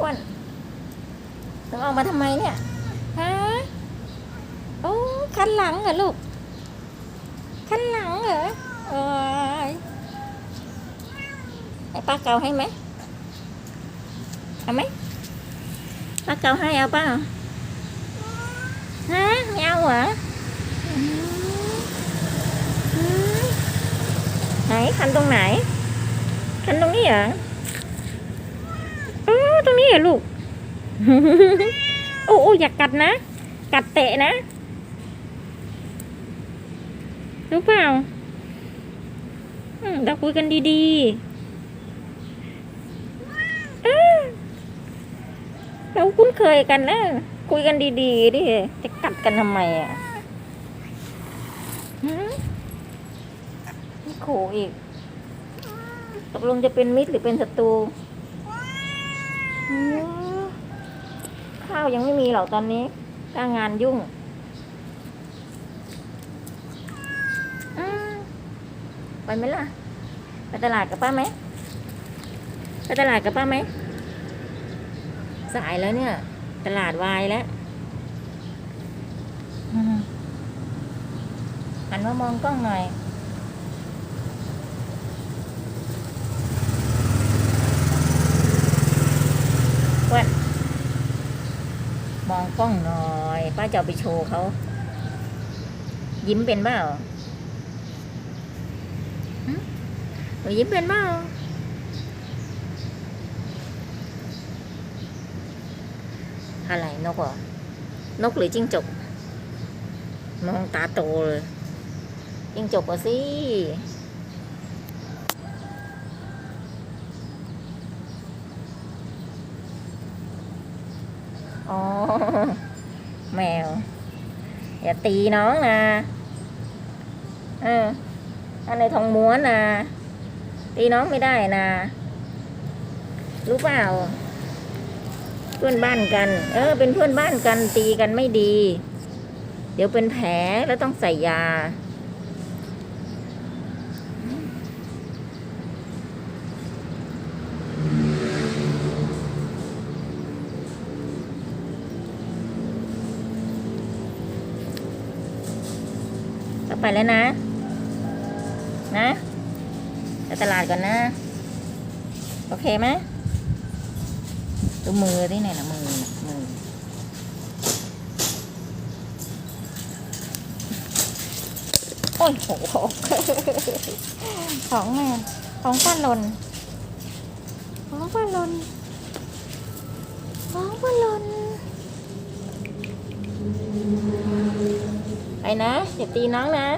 อ้วนต้องออกมาทำไมเนี่ยฮะโอ้คันหลังเหรอลูกคันหลังเหรอเอ้ยให้ป้าเกาให้ไหมเอาไหมป้าเกาให้เอาเปล่าฮะไม่เอาเหรออืมอืมไหนคันตรงไหนคันตรงนี้เหรอ นี้เหรอลูก โอ้โอ้อย่ากัดนะ กัดเตะนะ รู้เปล่าอืมเราคุยกันดีๆเอ้อเราคุ้นเคยกันนะ คุยกันดีๆดิจะกัดกันทำไมอะหืมไม่ขู่อีก ตกลงจะเป็นมิตรหรือเป็นศัตรูหืม ข้าวยังไม่มีหรอกตอนนี้การงานยุ่งไปไหมล่ะ ไปตลาดกับป้าไหมไปตลาดกับป้าไหมสายแล้วเนี่ย ตลาดวายแล้วอืมหันมามองกล้องหน่อย เว้ย มองกล้องหน่อย ป้าจะเอาไปโชว์เขา ยิ้มเป็นเปล่าหึหนูยิ้มเป็นเปล่าอะไรนกเหรอนกหรือจิ้งจก มองตาโตเลยจิ้งจกอะสิ อ๋อ แมว อย่าตีน้องนะเอออันในทองม้วนนะตีน้องไม่ได้นะ รู้เปล่า เพื่อนบ้านกัน เออ เป็นเพื่อนบ้านกันตีกันไม่ดี เดี๋ยวเป็นแผลแล้วต้องใส่ยา ไปแล้วนะ นะไปตลาดก่อนนะ โอเคไหมดูมือที่ไหนนะมือมือโอ้ยโหของแม่ของป้าลนของป้าลนของป้าล นไปนะอย่าตีน้องนะ